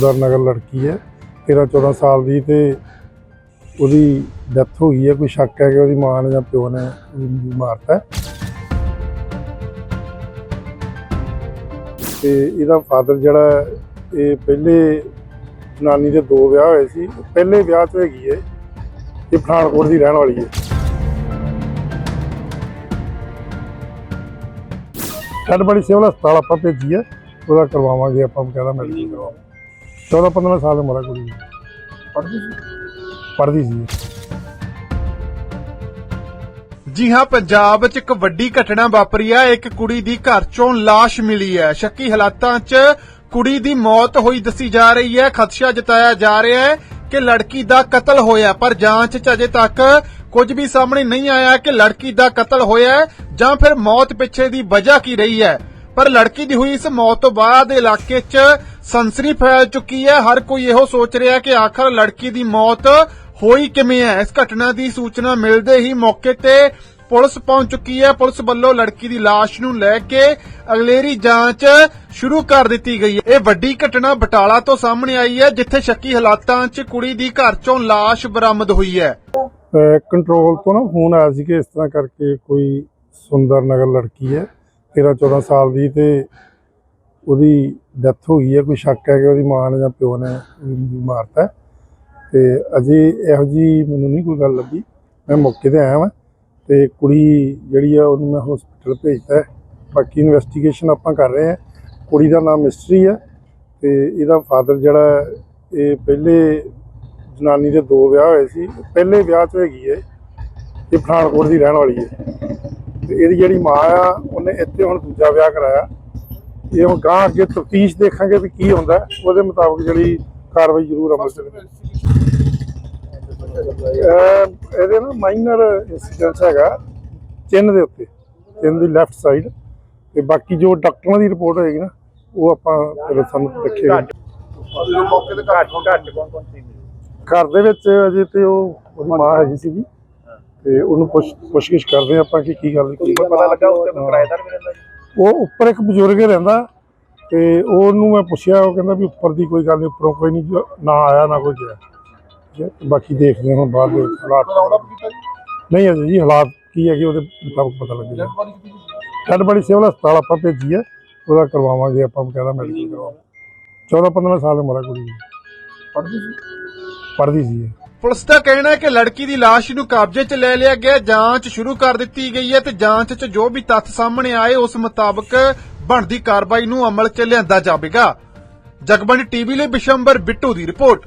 ਦਰ ਨਗਰ ਲੜਕੀ ਹੈ 13 14 ਸਾਲ ਦੀ ਤੇ ਉਹਦੀ ਡੈਥ ਹੋ ਗਈ ਹੈ, ਕੋਈ ਸ਼ੱਕ ਹੈ ਕਿ ਉਹਦੀ ਮਾਂ ਨੇ ਜਾਂ ਪਿਓ ਨੇ ਮਾਰਤਾ ਹੈ। ਤੇ ਇਹਦਾ ਫਾਦਰ ਜਿਹੜਾ ਇਹ ਪਹਿਲੇ ਨਾਨੀ ਦੇ ਦੋ ਵਿਆਹ ਹੋਏ ਸੀ ਪਹਿਲੇ ਵਿਆਹ 'ਚ ਹੈਗੀ ਹੈ, ਇਹ ਪਠਾਨਕੋਟ ਦੀ ਰਹਿਣ ਵਾਲੀ ਹੈ ਛੱਡ ਬੜੀ ਸਿਵਲ ਹਸਪਤਾਲ ਆਪਾਂ ਭੇਜੀ ਹੈ, ਉਹਦਾ ਕਰਵਾਵਾਂਗੇ ਆਪਾਂ, ਬਕਾਇਦਾ ਮੈਡੀਕਲ ਕਰਵਾਵਾਂਗੇ 14 15 ਸਾਲ ਉਮਰ ਕੁੜੀ ਦੀ। ਪੜ੍ਹਦੀ ਸੀ? ਪੜ੍ਹਦੀ ਸੀ। ਜੀ ਹਾਂ ਪੰਜਾਬ 'ਚ ਇੱਕ ਵੱਡੀ ਘਟਨਾ ਵਾਪਰੀ ਹੈ ਇੱਕ ਕੁੜੀ ਦੀ ਘਰ ਚੋਂ ਲਾਸ਼ ਮਿਲੀ ਹੈ। ਸ਼ੱਕੀ ਹਾਲਾਤਾਂ 'ਚ ਕੁੜੀ ਦੀ ਮੌਤ ਹੋਈ ਦੱਸੀ ਜਾ ਰਹੀ ਹੈ। ਖਦਸ਼ਾ ਜਤਾਇਆ ਜਾ ਰਿਹਾ ਹੈ ਕਿ ਲੜਕੀ ਦਾ ਕਤਲ ਹੋਇਆ ਪਰ ਜਾਂਚ 'ਚ ਅਜੇ ਤੱਕ ਕੁਝ ਵੀ ਸਾਹਮਣੇ ਨਹੀਂ ਆਇਆ ਕਿ ਲੜਕੀ ਦਾ ਕਤਲ ਹੋਇਆ ਹੈ ਜਾਂ ਫਿਰ ਮੌਤ ਪਿੱਛੇ ਦੀ ਵਜ੍ਹਾ ਕੀ ਰਹੀ ਹੈ। ਪਰ ਲੜਕੀ ਦੀ ਹੋਈ ਇਸ ਮੌਤ ਤੋਂ ਬਾਅਦ ਇਲਾਕੇ 'ਚ ਸਨਸਨੀ ਫੈਲ ਚੁੱਕੀ ਹੈ। ਹਰ ਕੋਈ ਇਹੋ ਸੋਚ ਰਿਹਾ ਕਿ ਆਖਰ ਲੜਕੀ ਦੀ ਮੌਤ ਹੋਈ ਕਿਵੇਂ ਹੈ। ਇਸ ਘਟਨਾ ਦੀ ਸੂਚਨਾ ਮਿਲਦੇ ਹੀ ਮੌਕੇ ਤੇ ਪੁਲਿਸ ਪਹੁੰਚ ਚੁੱਕੀ ਹੈ। ਪੁਲਿਸ ਵੱਲੋਂ ਲੜਕੀ ਦੀ ਲਾਸ਼ ਨੂੰ ਲੈ ਕੇ ਅਗਲੇਰੀ ਜਾਂਚ ਸ਼ੁਰੂ ਕਰ ਦਿੱਤੀ ਗਈ ਹੈ। ਇਹ ਵੱਡੀ ਘਟਨਾ ਬਟਾਲਾ ਤੋਂ ਸਾਹਮਣੇ ਆਈ ਹੈ, ਜਿੱਥੇ ਸ਼ੱਕੀ ਹਾਲਾਤਾਂ 'ਚ ਕੁੜੀ ਦੀ ਘਰ ਚੋਂ ਲਾਸ਼ ਬਰਾਮਦ ਹੋਈ ਹੈ। ਕੰਟਰੋਲ ਤੋਂ ਨਾ ਫੋਨ ਆਇਆ ਸੀ ਕਿ ਇਸ ਤਰ੍ਹਾਂ ਕਰਕੇ ਕੋਈ ਸੁੰਦਰ ਨਗਰ ਲੜਕੀ ਹੈ। 13 14 ਸਾਲ ਦੀ ਤੇ ਉਹਦੀ ਡੈਥ ਹੋ ਗਈ ਹੈ, ਕੋਈ ਸ਼ੱਕ ਹੈ ਕਿ ਉਹਦੀ ਮਾਂ ਨੇ ਜਾਂ ਪਿਓ ਨੇ ਮਾਰਤਾ ਹੈ। ਤੇ ਅਜੇ ਇਹੋ ਜੀ ਮੈਨੂੰ ਨਹੀਂ ਕੋਈ ਗੱਲ ਲੱਗੀ। ਮੈਂ ਮੌਕੇ ਤੇ ਆਇਆ ਵਾਂ ਤੇ ਕੁੜੀ ਜਿਹੜੀ ਆ, ਉਹਨੂੰ ਮੈਂ ਹਸਪੀਟਲ ਭੇਜਤਾ ਹੈ। ਬਾਕੀ ਇਨਵੈਸਟੀਗੇਸ਼ਨ ਆਪਾਂ ਕਰ ਰਹੇ ਹਾਂ। ਕੁੜੀ ਦਾ ਨਾਮ ਮਿਸਟਰੀ ਹੈ ਤੇ ਇਹਦਾ ਫਾਦਰ ਜਿਹੜਾ ਇਹ ਪਹਿਲੇ ਜਨਾਨੀ ਦੇ ਦੋ ਵਿਆਹ ਹੋਏ ਸੀ। ਪਹਿਲੇ ਵਿਆਹ 'ਚ ਹੈਗੀ ਹੈ। ਇਹ ਪਠਾਨਕੋਟ ਦੀ ਰਹਿਣ ਵਾਲੀ ਹੈ। ਤੇ ਇਹਦੀ ਜਿਹੜੀ ਮਾਂ ਆ ਉਹਨੇ ਇੱਥੇ ਹੁਣ ਦੂਜਾ ਵਿਆਹ ਕਰਾਇਆ। ਇਹ ਹੁਣ ਗਾਂ ਅੱਗੇ ਤਫਤੀਸ਼ ਦੇਖਾਂਗੇ ਵੀ ਕੀ ਹੁੰਦਾ। ਉਹਦੇ ਮੁਤਾਬਕ ਜਿਹੜੀ ਕਾਰਵਾਈ ਜ਼ਰੂਰ ਅਮਲ ਚ ਇਹਦੇ ਨਾ ਮਾਈਨਰ ਇਨਸੀਡੈਂਟ ਹੈਗਾ ਚਿੰਨ ਦੇ ਉੱਤੇ ਚਿੰਨ ਦੀ ਲੈਫਟ ਸਾਈਡ ਤੇ ਬਾਕੀ ਜੋ ਡਾਕਟਰਾਂ ਦੀ ਰਿਪੋਰਟ ਹੋਏਗੀ ਨਾ ਉਹ ਆਪਾਂ ਫਿਰ ਸਾਨੂੰ ਰੱਖੇਗਾ ਜਦੋਂ ਮੌਕੇ ਤੇ ਘੱਟ ਘੱਟ ਕੌਣ ਕੌਣ ਸੀ? ਘਰ ਦੇ ਵਿੱਚ ਅਜੇ ਤੇ ਉਹ ਉਹਦੀ ਮਾਂ ਹੈਗੀ ਸੀਗੀ। ਤੇ ਉਹਨੂੰ ਪੁੱਛ ਪੁੱਛਗਿੱਛ ਕਰਦੇ ਹਾਂ ਆਪਾਂ ਕਿ ਕੀ ਗੱਲ ਕੀ ਪਤਾ ਲੱਗਾ ਉੱਤੇ ਕੋਈ ਕਿਰਾਏਦਾਰ ਵੀ ਰਹਿੰਦਾ ਜੀ। ਉਹ ਉੱਪਰ ਇੱਕ ਬਜ਼ੁਰਗ ਰਹਿੰਦਾ ਤੇ ਉਹਨੂੰ ਮੈਂ ਪੁੱਛਿਆ ਉਹ ਕਹਿੰਦਾ ਵੀ ਉੱਪਰ ਦੀ ਕੋਈ ਗੱਲ ਨਹੀਂ ਉੱਪਰੋਂ ਕੋਈ ਨਹੀਂ ਨਾ ਆਇਆ ਨਾ ਕੋਈ ਗਿਆ। ਹੈ, ਬਾਕੀ ਦੇਖਦੇ ਹਾਂ ਬਾਅਦ ਦੇ ਹਾਲਾਤ ਨਹੀਂ ਅਜੇ ਜੀ ਹਾਲਾਤ ਕੀ ਹੈਗੇ ਉਹਦੇ ਮੁਤਾਬਕ ਪਤਾ ਲੱਗੇਗਾ। ਡੈਡ ਬੜੀ ਸਿਵਲ ਹਸਪਤਾਲ ਆਪਾਂ ਭੇਜੀ ਹੈ ਉਹਦਾ ਕਰਵਾਵਾਂਗੇ ਆਪਾਂ ਕਹਿੰਦਾ ਮੈਡੀਕਲ ਕਰਵਾਵਾਂਗੇ। 14 15 ਸਾਲ ਉਮਰ ਹੈ ਕੁੜੀ ਦੀ। ਪੜ੍ਹਦੀ ਸੀ? ਪੜ੍ਹਦੀ ਸੀ ਪੁਲਿਸ ਦਾ ਕਹਿਣਾ ਹੈ ਕਿ ਲੜਕੀ ਦੀ ਲਾਸ਼ ਨੂੰ ਕਬਜ਼ੇ 'ਚ ਲੈ ਲਿਆ ਗਿਆ, ਜਾਂਚ ਸ਼ੁਰੂ ਕਰ ਦਿੱਤੀ ਗਈ ਹੈ ਤੇ ਜਾਂਚ 'ਚ ਜੋ ਵੀ ਤੱਥ ਸਾਹਮਣੇ ਆਏ, ਉਸ ਮੁਤਾਬਕ ਬਣਦੀ ਕਾਰਵਾਈ ਨੂੰ ਅਮਲ 'ਚ ਲਿਆਂਦਾ ਜਾਵੇਗਾ। ਜਗਬੰਦੀ ਟੀਵੀ ਲਈ ਬਿਸ਼ੰਬਰ ਬਿੱਟੂ ਦੀ ਰਿਪੋਰਟ।